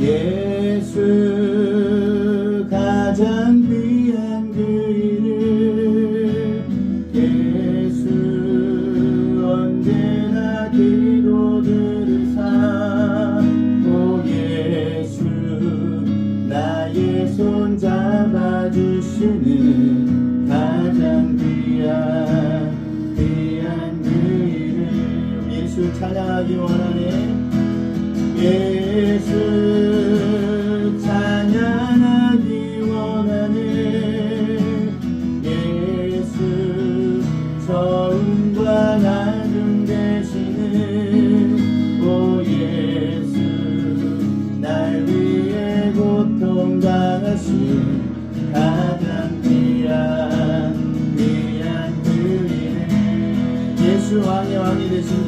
예수 가장 귀한 그 이름 예수 언제나 기도 들으사 오 예수 나의 손 잡아주시는 가장 귀한 귀한 그 이름 예수 찬양하기 원하네. 예수 눈과 낮은 대신은 오 예수 날 위해 고통 당하신 가장 미안 미안 그이네 예수 왕의 왕이 되신